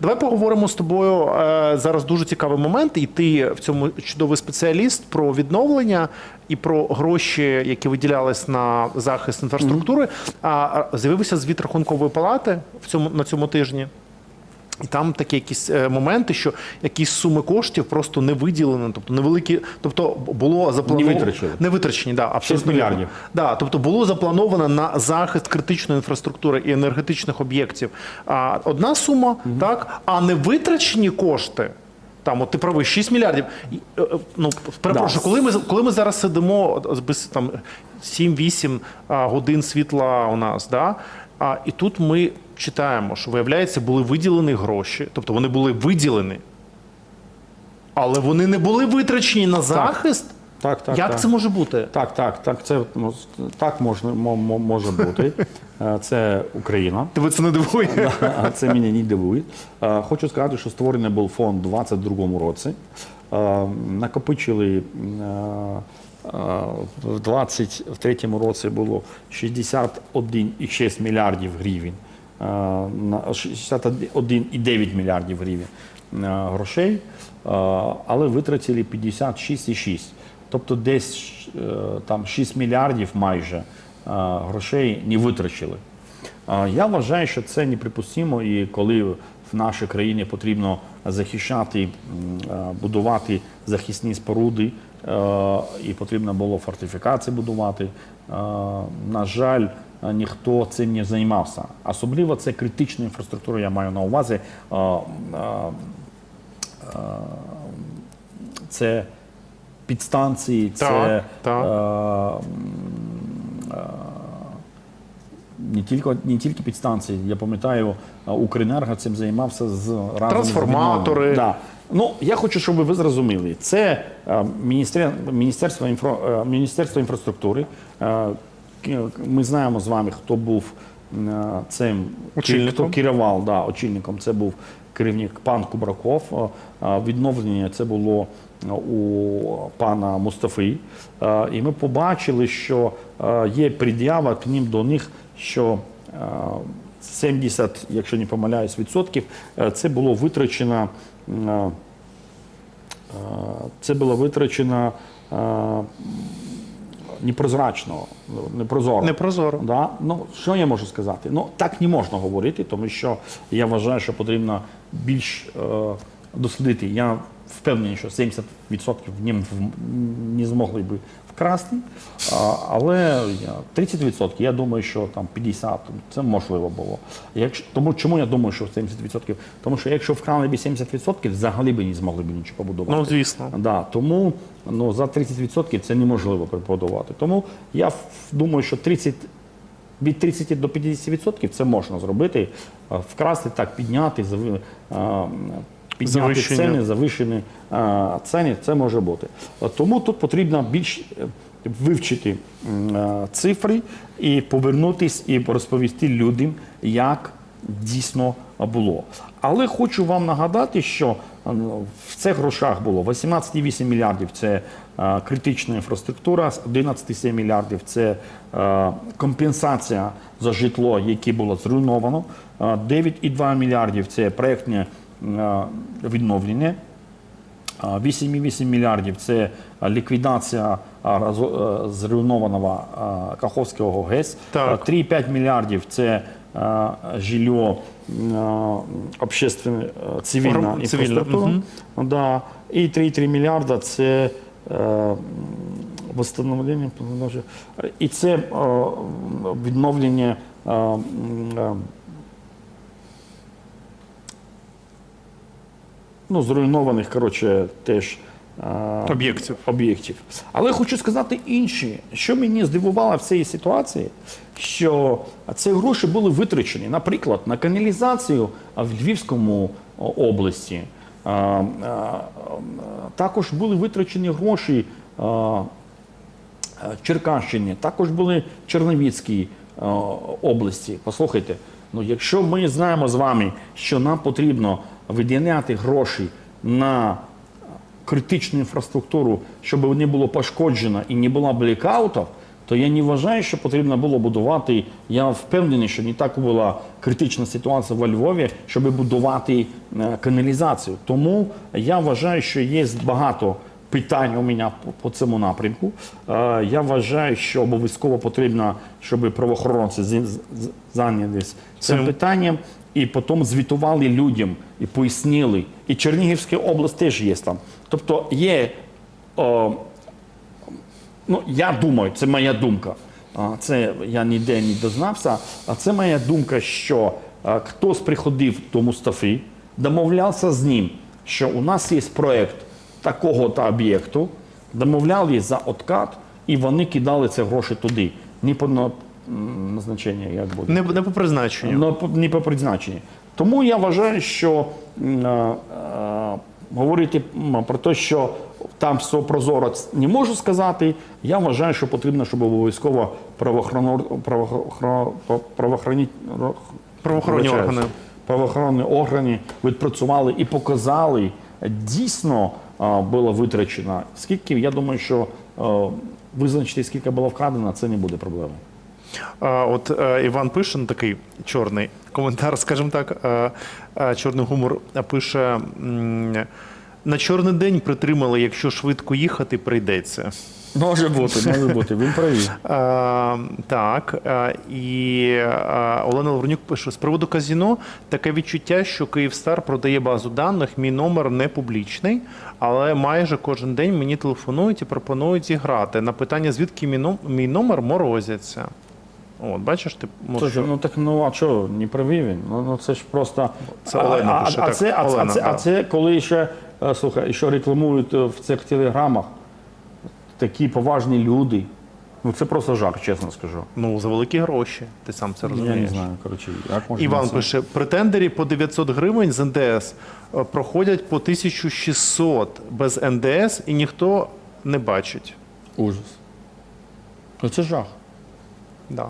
Давай поговоримо з тобою е, зараз дуже цікавий момент, і ти в цьому чудовий спеціаліст про відновлення і про гроші, які виділялись на захист інфраструктури. А а, з'явився звіт рахункової палати в цьому на цьому тижні. І там такі якісь е, моменти, що якісь суми коштів просто не виділені, тобто невеликі, тобто було заплановано Не витрачені, да, абсолютно мільярдів. Да, тобто було заплановано на захист критичної інфраструктури і енергетичних об'єктів а, одна сума, так, а не витрачені кошти. Там, от ти правий, 6 мільярдів. Е, е, Ну, перепрошую, Да. коли ми коли ми зараз сидимо там 7-8 годин світла у нас, да, а, і тут ми читаємо, що виявляється, були виділені гроші, тобто вони були виділені, але вони не були витрачені на захист. Так, так. Як так. це може бути? Так, так, так. Це так можна мо- мо- може бути. Е, Це Україна. Тебе це не дивує? Це мене не дивує. Е, Хочу сказати, що створений був фонд у 2022 році. Е, Накопичили в 2023 році було 61,6 мільярдів гривень. е, 61,9 мільярдів гривень е, грошей, е, але витратили 56,6. Тобто десь е, там 6 мільярдів майже е, грошей не витрачили. Я вважаю, що це неприпустимо, і коли в нашій країні потрібно захищати, е, будувати захисні споруди, е, і потрібно було фортифікації будувати. е, На жаль, ніхто цим не займався. Особливо це критична інфраструктура, я маю на увазі. Це підстанції, це Так, так. Е, не тільки не тільки підстанції. Я пам'ятаю, а, Укренерго цим займався з разом Трансформатори. відновленням. Да. Ну я хочу, щоб ви зрозуміли. Це е, міністер, міністерство інфра, е, міністерство інфраструктури. Е, Ми знаємо з вами, хто був е, цим Очільником. хто керував да, очільником. Це був керівник пан Кубраков. Е, е, Відновлення це було е, у пана Мустафи. Е, І ми побачили, що е, є пред'ява к ним до них, що е, 70, якщо не помиляюсь, відсотків, е, це було витрачено. е, е, Це було витрачено е, непрозрачно, непрозоро. Непрозоро. Да? Ну, що я можу сказати? Ну, так не можна говорити, тому що я вважаю, що потрібно більш е, дослідити. Я впевнений, що 70% в нім не змогли би вкрасти, але 30% я думаю, що там 50% це можливо було. Якщо, тому чому я думаю, що 70%? Тому що якщо вкрали б 70%, взагалі б не змогли б нічого побудувати. Ну, звісно. Да, тому ну, за 30% це неможливо побудувати. Тому я думаю, що 30, від 30 до 50% це можна зробити, вкрасти так, підняти, підняти Завищення. ціни, завищені е, ціни, це може бути. Тому тут потрібно більш е, вивчити м, е, цифри і повернутись і розповісти людям, як дійсно було. Але хочу вам нагадати, що е, в цих грошах було 18,8 мільярдів це е, критична інфраструктура, 11,7 мільярдів це е, компенсація за житло, яке було зруйновано, е, 9,2 мільярдів це проєктне відновлення. А, 8,8 мільярдів це ліквідація е, зруйнованого Каховського ГЕС. 3,5 мільярдів це жилье общественне, е, цивільна інфраструктура. Да. І 3,3 мільярда це е, восстановлення, і це е, відновлення е, м, е, ну, зруйнованих, коротше, теж Об'єктів. об'єктів. Але хочу сказати інше, що мені здивувало в цій ситуації, що ці гроші були витрачені, наприклад, на каналізацію в Львівському області. Також були витрачені гроші Черкащині, також були Черновіцькій області. Послухайте, ну якщо ми знаємо з вами, що нам потрібно виділяти гроші на критичну інфраструктуру, щоб не було пошкоджено і не було блекаутів, то я не вважаю, що потрібно було будувати. Я впевнений, що не так була критична ситуація во Львові, щоб будувати е, каналізацію. Тому я вважаю, що є багато питань у мене по, цьому напрямку. Е, я вважаю, що обов'язково потрібно, щоб правоохоронці зайнялись Цим. питанням і потім звітували людям і пояснили. І Чернігівська область теж є там. Тобто є. О, ну, я думаю, це моя думка. Це я ніде не дознався. А це моя думка, що хтось приходив до Мустафи, домовлявся з ним, що у нас є проєкт такого-то об'єкту, домовляли за откат, і вони кидали ці гроші туди. Не назначення, як буде. Не, не по призначенню. Ну, не по призначенню. Тому я вважаю, що е, е, говорити про те, що там все прозоро не можу сказати. Я вважаю, що потрібно, щоб обов'язково правоохоронні, Правоохоронні органи. правоохоронні органи відпрацювали і показали, дійсно е, було витрачено. Скільки, я думаю, що е, визначити, скільки було вкрадено, це не буде проблеми. А, От е, Іван пише ну, такий чорний коментар, скажімо так, е, е, чорний гумор пише: на чорний день притримали, якщо швидко їхати, прийдеться. Може бути, може бути. Він правий. Е, так, і е, Олена Лавренюк пише: з приводу казіно таке відчуття, що Київстар продає базу даних. Мій номер не публічний, але майже кожен день мені телефонують і пропонують зіграти. На питання, звідки мій номер морозяться. От, бачиш, ти можеш. Слушай, ну так ну а що, не правий він? Ну, ну це ж просто. Це Олена а, пише, а, так, це, а, Олена, а, це, а це коли ще, е, слухай, ще рекламують е, в цих телеграмах такі поважні люди. Ну це просто жах, чесно скажу. Ну, за великі гроші. Ти сам це Я розумієш. не знаю, коротше, як можна Іван це- пише: претендері по 900 гривень з НДС е, проходять по 1600 без НДС і ніхто не бачить. Ужас. Ну це жах. Да.